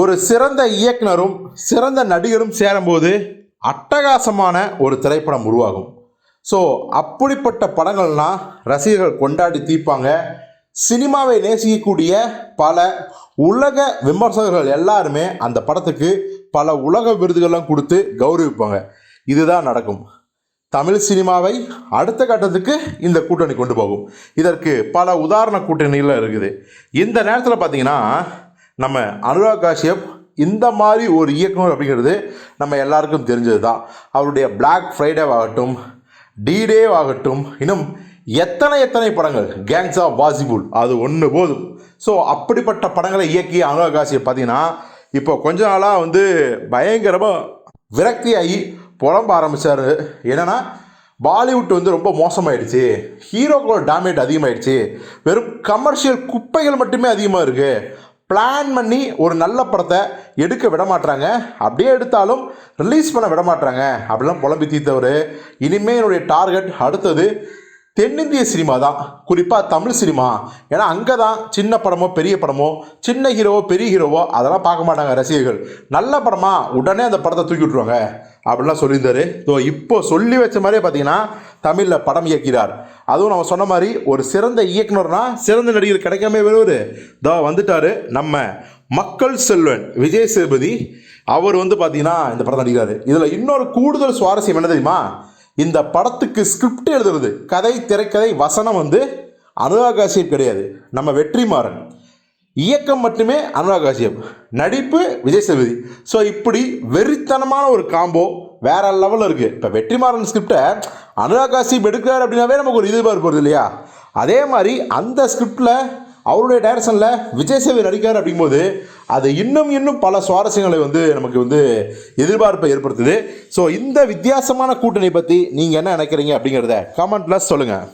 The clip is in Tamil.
ஒரு சிறந்த இயக்குனரும் சிறந்த நடிகரும் சேரும்போது அட்டகாசமான ஒரு திரைப்படம் உருவாகும். ஸோ அப்படிப்பட்ட படங்கள்லாம் ரசிகர்கள் கொண்டாடி தீர்ப்பாங்க. சினிமாவை நேசிக்கக்கூடிய பல உலக விமர்சகர்கள் எல்லாருமே அந்த படத்துக்கு பல உலக விருதுகள்லாம் கொடுத்து கௌரவிப்பாங்க. இதுதான் நடக்கும். தமிழ் சினிமாவை அடுத்த கட்டத்துக்கு இந்த கூட்டணி கொண்டு போகும். இதற்கு பல உதாரண கூட்டணிகள் இருக்குது. இந்த நேரத்தில் பார்த்தீங்கன்னா நம்ம அனுராக் காஷ்யப் இந்த மாதிரி ஒரு இயக்குனர் அப்படிங்கிறது நம்ம எல்லாருக்கும் தெரிஞ்சது தான் அவருடைய பிளாக் ஃப்ரைடே ஆகட்டும் டே ஆகட்டும் இன்னும் எத்தனை எத்தனை படங்கள்? கேங்ஸ் ஆஃப் வாசிபுல் அது ஒன்று போதும். ஸோ அப்படிப்பட்ட படங்களை இயக்கிய அனுராக் காஷ்யப் பார்த்தீங்கன்னா இப்போ கொஞ்ச நாளாக வந்து பயங்கரமாக விரக்தியாகி புலம்ப ஆரம்பித்தார் என்னென்னா பாலிவுட் வந்து ரொம்ப மோசமாயிடுச்சு. ஹீரோக்களோட டேமேஜ் அதிகமாயிடுச்சு. வெறும் கமர்ஷியல் குப்பைகள் மட்டுமே அதிகமாக இருக்குது பிளான் பண்ணி ஒரு நல்ல படத்தை எடுக்க விட மாட்றாங்க அப்படியே எடுத்தாலும் ரிலீஸ் பண்ண விட மாட்றாங்க அப்படிலாம் புலம்பி தீர்த்தவர் இனிமேல் என்னுடைய டார்கெட் அடுத்தது தென்னிந்திய சினிமா தான். குறிப்பாக தமிழ் சினிமா. ஏன்னா அங்கே தான் சின்ன படமோ பெரிய படமோ சின்ன ஹீரோவோ பெரிய ஹீரோவோ அதெல்லாம் பார்க்க மாட்டாங்க ரசிகர்கள். நல்ல படமா உடனே அந்த படத்தை தூக்கி விட்ருவாங்க அப்படிலாம் சொல்லியிருந்தாரு. ஸோ இப்போ சொல்லி வச்ச மாதிரியே பார்த்தீங்கன்னா தமிழில் படம் இயக்கிறார். அதுவும் நம்ம சொன்ன மாதிரி ஒரு சிறந்த இயக்குனர்னா சிறந்த நடிகர் கிடைக்காமே வருவார் தோ வந்துட்டாரு. நம்ம மக்கள் செல்வன் விஜய் சேதுபதி. அவர் வந்து பார்த்தீங்கன்னா இந்த படம் நடிக்கிறார். இதில் இன்னொரு கூடுதல் சுவாரஸ்யம் என்ன தெரியுமா? இந்த படத்துக்கு ஸ்கிரிப்ட் எழுதுறது கதை திரைக்கதை வசனம் வந்து அனுராக் காசியப் கிடையாது. நம்ம வெற்றிமாறன். இயக்கம் மட்டுமே அனுராக் காசியப் நடிப்பு விஜய் சேதுபதி. ஸோ இப்படி வெறித்தனமான ஒரு காம்போ வேற லெவலில் இருக்குது இப்போ வெற்றிமாறன் ஸ்கிரிப்டை அனுராக் காஷ்யப் எடுக்கிறார் அப்படின்னாவே நமக்கு ஒரு எதிர்பார்ப்பு வருது இல்லையா? அதே மாதிரி அந்த ஸ்கிரிப்டில் அவருடைய டைரக்ஷனில் விஜய் சேவை நடிக்கார் அப்படிங்கும்போது அது இன்னும் இன்னும் பல சுவாரஸ்யங்களை வந்து நமக்கு வந்து எதிர்பார்ப்பை ஏற்படுத்துது. ஸோ இந்த வித்தியாசமான கூட்டணி பற்றி நீங்கள் என்ன நினைக்கிறீங்க அப்படிங்கிறத கமெண்ட்டில் சொல்லுங்கள்